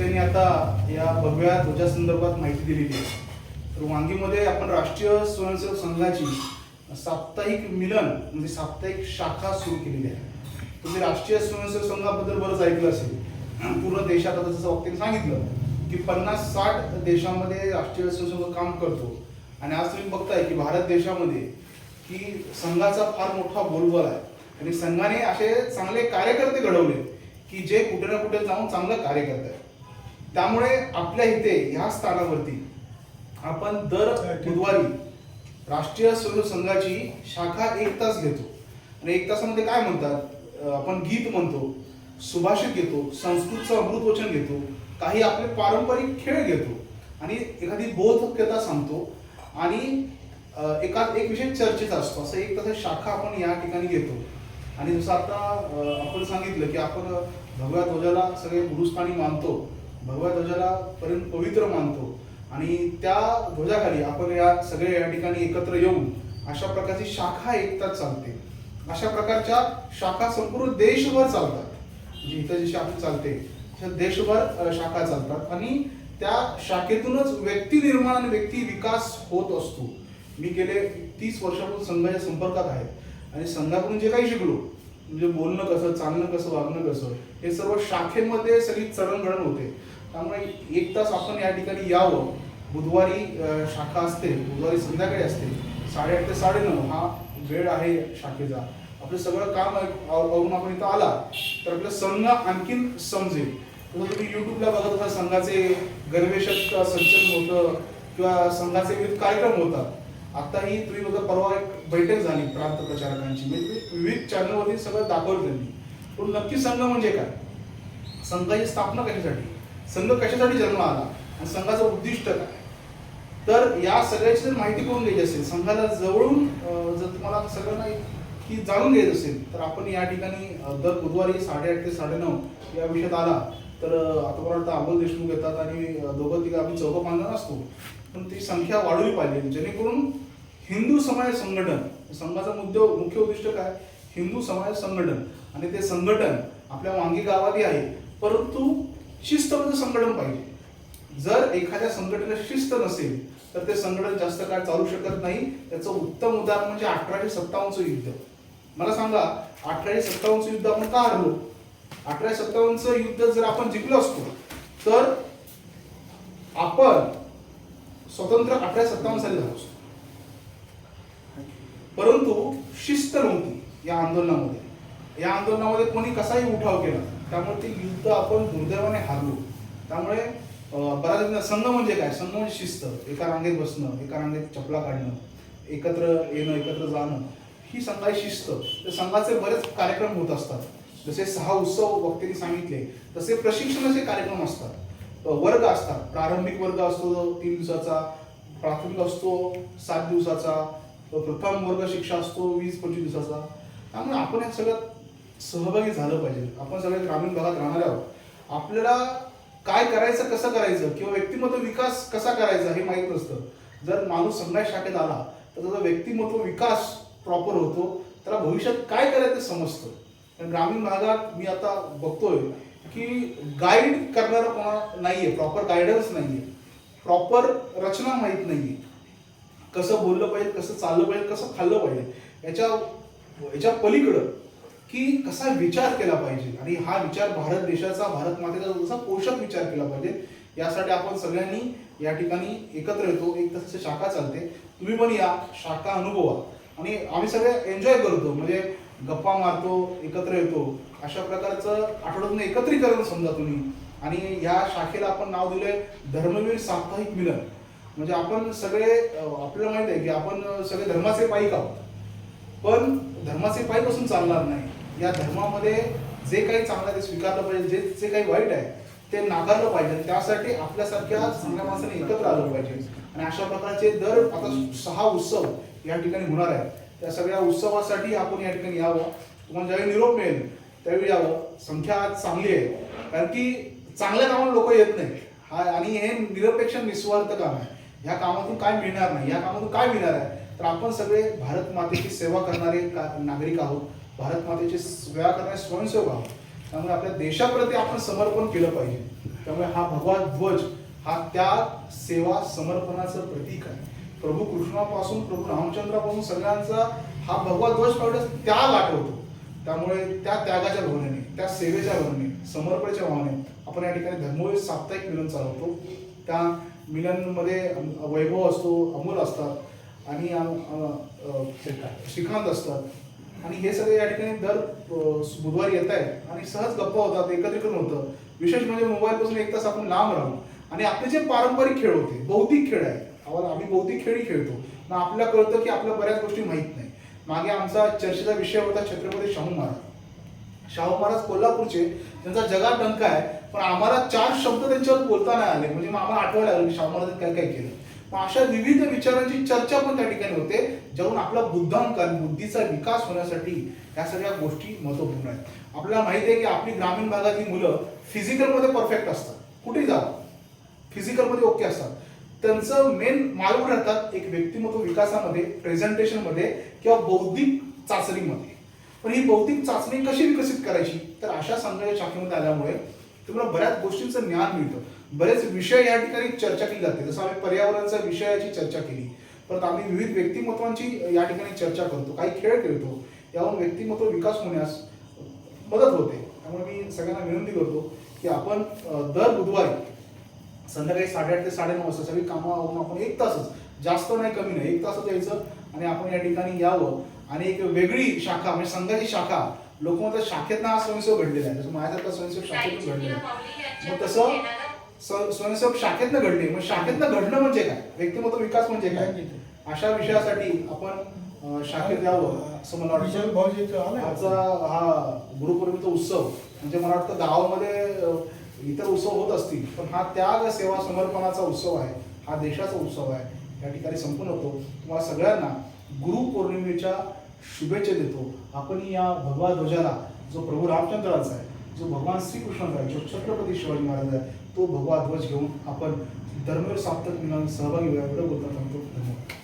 त्यांनी आता या भव्या ध्वजा संदर्भात माहिती दिलेली आहे. तर वांगीमध्ये आपण राष्ट्रीय स्वयंसेवक संघाची साप्ताहिक मिलन म्हणजे साप्ताहिक शाखा सुरू केलेली आहे. तुम्ही राष्ट्रीय स्वयंसेवक संघाबद्दल बरंच ऐकलं असेल. पूर्ण देशात आता जसं वक्त्यांनी सांगितलं की पन्नास साठ देशामध्ये राष्ट्रीय स्वयंसेवक काम करतो. आणि आज तुम्ही बघताय की भारत देशामध्ये की संघाचा फार मोठा बोलबल आहे. आणि संघाने असे चांगले कार्यकर्ते घडवले की जे कुठे ना कुठे जाऊन चांगलं कार्य करत त्यामुळे आपल्या इथे ह्या स्थानावरती आपण दर बुधवारी राष्ट्रीय स्वयंसेवक संघाची शाखा एक तास घेतो. आणि एक तासामध्ये काय म्हणतात? आपण गीत म्हणतो सुभाषित घेतो संस्कृतचं अमृत वचन घेतो काही आपले पारंपरिक खेळ घेतो आणि एखादी बोधकथा सांगतो. आणि एका एक विषय चर्चेचा असतो. असं एक तसं शाखा आपण या ठिकाणी घेतो. आणि जसं आता आपण सांगितलं की आपण भगव्या ध्वजाला सगळे गुरुस्थानी मानतो. भगव्या ध्वजाला पर्यंत पवित्र मानतो. आणि त्या ध्वजाखाली आपण या सगळे या ठिकाणी एकत्र येऊन अशा प्रकारची शाखा एकताच चालते. अशा प्रकारच्या शाखा संपूर्ण देशभर चालतात. म्हणजे इथं जी शाखा चालते देशभर शाखा चालतात. आणि त्या शाखेतूनच व्यक्ती निर्माण आणि व्यक्ती विकास होत असतो. मी गेले तीस वर्षापासून संघाच्या संपर्कात आहे. आणि संघाकडून जे काही शिकलो म्हणजे बोलणं कसं चालणं कसं वागणं कसं हे सर्व शाखेमध्ये सगळी चरणघडण होते. त्यामुळे एक तास आपण या ठिकाणी यावं. बुधवारी शाखा असते बुधवारी संध्याकाळी असते साडेआठ ते साडेनऊ हा वेळ आहे शाखेचा. आपलं सगळं काम आव- आवरून आपण इथं आला तर आपलं संघ आणखीन समजेल. तुम्ही युट्यूबला बघत असाल संघाचे गणवेशात संचलन होतं किंवा संघाचे विविध कार्यक्रम होतात आताही तुम्ही बघा परवा एक बैठक झाली प्रांत प्रचारकांची. म्हणजे विविध चॅनलवरती सगळं दाखवलं त्यांनी. पण नक्की संघ म्हणजे काय? संघाची स्थापना कशासाठी? संघ कशासाठी जन्म आला? आणि संघाचं उद्दिष्ट काय? तर या सगळ्याची जर माहिती करून घ्यायची असेल संघाला जवळून जर तुम्हाला सगळ्यांना की जाणून घ्यायचं असेल तर आपण या ठिकाणी दर बुधवारी साडेआठ ते साडेनऊ या विषयात आला. तर आता मला वाटतं अमोल देशमुख येतात आणि दोघं तिघं आम्ही चौघं पांघ असतो. पण ती संख्या वाढवली पाहिजे जेणेकरून हिंदू समाज संघटन. संघाचा मुद्दे मुख्य उद्दिष्ट काय? हिंदू समाज संघटन. आणि ते संघटन आपल्या वांगी गावातही आहे. परंतु शिस्तबद्ध संघटन पाहिजे. जर एखाद्या संघटनेला शिस्त नसेल तर ते संघटन जास्त काळ चालू शकत नाही. त्याचं उत्तम उदाहरण म्हणजे अठराशे सत्तावन्नचं युद्ध. मला सांगा अठराशे सत्तावन्नचं युद्ध आपण का हरलो? अठराशे सत्तावन्नचं युद्ध जर आपण जिंकलो असतो तर आपण स्वतंत्र अठराशे सत्तावन्न साली झालो असतो परंतु शिस्त होती या आंदोलनामध्ये. या आंदोलनामध्ये कोणी कसाही उठाव केला त्यामुळे ते युद्ध आपण दुर्दैवाने हारलो. त्यामुळे बऱ्याच संघ म्हणजे काय? संघ म्हणजे शिस्त. एका रांगेत बसणं एका रांगेत चपला काढणं एकत्र येणं एकत्र जाणं ही संघाची शिस्त. तर संघाचे बरेच कार्यक्रम होत असतात. जसे सहा उत्सव वक्त्यांनी सांगितले तसे प्रशिक्षणाचे कार्यक्रम असतात. वर्ग असतात. प्रारंभिक वर्ग असतो तीन दिवसाचा. प्राथमिक असतो सात दिवसाचा. प्रथम वर्ग शिक्षा असतो वीस पंचवीस दिवसाचा. त्यामुळे आपण या सगळ्यात सहभागी झालं पाहिजे. आपण सगळे ग्रामीण भागात राहणारे आहोत. आपल्याला काय करायचं कसं करायचं किंवा व्यक्तिमत्व विकास कसा करायचा हे माहीत नसतं. जर माणूस संघाय शाखेत आला तर त्याचा व्यक्तिमत्व विकास प्रॉपर होतो. त्याला भविष्यात काय करायचं ते समजतं. ग्रामीण भागात मी आता बघतोय की गाईड करणारं कोणा नाहीये प्रॉपर गायडन्स नाहीये. प्रॉपर रचना माहीत नाहीये. कसं बोललं पाहिजे कसं चाललं पाहिजे कसं खाल्लं पाहिजे याच्या याच्या पलीकडं की कसा विचार केला पाहिजे. आणि हा विचार भारत देशाचा भारत मातेचा जसा पोषक विचार केला पाहिजे यासाठी आपण सगळ्यांनी या ठिकाणी एकत्र येतो. एक तसं शाखा चालते. तुम्ही पण या शाखा अनुभवा. आणि आम्ही सगळे एन्जॉय करतो. म्हणजे गप्पा मारतो एकत्र येतो. अशा प्रकारचं आठवड्यातून एकत्रीकरण समजा तुम्ही. आणि या शाखेला आपण नाव दिलंय धर्मवीर साप्ताहिक मिलन. म्हणजे आपण सगळे आपल्याला माहीत आहे की आपण सगळे धर्माचे पायिक आहोत. पण धर्माचे पायी पासून चालणार नाही. या धर्मामध्ये जे काही चांगलं आहे ते स्वीकारलं पाहिजे. जे जे काही वाईट आहे ते नाकारलं पाहिजे. त्यासाठी आपल्यासारख्या चांगल्या माणसाने एकत्र आलं पाहिजे. आणि अशा प्रकारचे दर आता सहा उत्सव या ठिकाणी होणार आहेत. त्या सगळ्या उत्सवासाठी आपण या ठिकाणी यावं. तुम्हाला ज्यावेळी निरोप मिळेल त्यावेळी यावं. संख्या आज चांगली आहे. कारण की चांगल्या कामाला लोक येत नाही हा आणि हे निरपेक्ष निस्वार्थ काम आहे. ह्या कामातून काय मिळणार नाही या कामातून काय मिळणार आहे? तर आपण सगळे भारत मातेची सेवा करणारे का- नागरिक आहोत भारत मातेची सेवा करणारे स्वयंसेवक आहोत. त्यामुळे आपल्या देशाप्रती आपण समर्पण केलं पाहिजे. त्यामुळे हा भगवा ध्वज हा त्या सेवा समर्पणाचं प्रतीक आहे. प्रभू कृष्णापासून प्रभू रामचंद्रापासून सगळ्यांचा हा भगवा ध्वज पावडे त्याग आठवतो. त्यामुळे त्या त्यागाच्या भावनेने त्या सेवेच्या भावनेने समर्पणाच्या भावनेने आपण या ठिकाणी धर्मवीर साप्ताहिक मिलन चालवतो. त्या मिलनमध्ये वैभव असतो अमोल असतात आणि श्रीकांत असतात. आणि हे सगळे या ठिकाणी दर बुधवारी येत आहेत. आणि सहज गप्पा होतात एकत्रीकरण होतं. विशेष म्हणजे मोबाईलपासून एक तास आपण लांब राहू. आणि आपले जे पारंपरिक खेळ होते बौद्धिक खेळ आहेत. आम्हाला आम्ही बौद्धिक खेळही खेळतो. मग आपल्याला कळतं की आपल्या बऱ्याच गोष्टी माहीत नाही. मागे आमचा चर्चेचा विषय होता छत्रपती शाहू महाराज. शाहू महाराज कोल्हापूरचे त्यांचा जगात डंका आहे. पण आम्हाला चार शब्द त्यांच्यावर बोलता नाही आले. म्हणजे मग आम्हाला आठवायला लागलं की शाहू काय काय केलं. मग अशा विविध विचारांची चर्चा पण त्या ठिकाणी होते ज्यावरून आपला बुद्धांकन बुद्धीचा विकास होण्यासाठी या सगळ्या गोष्टी महत्त्वपूर्ण आहेत. आपल्याला माहिती आहे की आपली ग्रामीण भागातली मुलं फिजिकलमध्ये परफेक्ट असतात. कुठेही जा फिजिकलमध्ये ओके असतात. त्यांचं मेन मार्ग राहतात एक व्यक्तिमत्व विकासामध्ये प्रेझेंटेशनमध्ये किंवा बौद्धिक चाचणीमध्ये. पण ही बौद्धिक चाचणी कशी विकसित करायची? तर अशा संघाच्या शाखेमध्ये आल्यामुळे तुम्हाला बऱ्याच गोष्टींचं ज्ञान मिळतं. बरेच विषय या ठिकाणी चर्चा केली जाते. जसं आम्ही पर्यावरणाच्या विषयाची चर्चा केली. परत आम्ही विविध व्यक्तिमत्वांची या ठिकाणी चर्चा करतो. काही खेळ खेळतो. यावरून व्यक्तिमत्व विकास होण्यास मदत होते. त्यामुळे मी सगळ्यांना विनंती करतो की आपण दर बुधवारी संध्याकाळी साडेआठ ते साडेनऊ वाजता सगळी कामावरून आपण एक तासच जास्त नाही कमी नाही एक तासच यायचं आणि आपण या ठिकाणी यावं आणि एक वेगळी शाखा म्हणजे संघाची शाखा लोक म्हणतात शाखेत हा स्वयंसेवक घडलेला आहे. जसं माझ्यासारखा स्वयंसेवक शाखेतून घडलेला आहे. मग तसं स्व- स्वयंसेवक शाखेतनं घडले. मग शाखेतनं घडणं म्हणजे काय? व्यक्तिमत्व विकास म्हणजे काय? अशा विषयासाठी आपण शाखेत यावं असं मला वाटतं. आजचा हा गुरुपौर्णिमेचा उत्सव म्हणजे मला वाटतं गावामध्ये इतर उत्सव होत असतील पण हा त्याग सेवा समर्पणाचा उत्सव आहे. हा देशाचा उत्सव आहे. या ठिकाणी संपूर्ण होतो. तुम्हाला सगळ्यांना गुरुपौर्णिमेच्या शुभेच्छा देतो. आपण या भगवा ध्वजाला जो प्रभू रामचंद्राचा आहे जो भगवान श्रीकृष्णाचा आहे जो छत्रपती शिवाजी महाराज आहे तो भगवा ध्वज घेऊन आपण धर्मवीर साप्तक मिळून सहभागी व्हावे एवढं बोलता सांगतो धन्यवाद.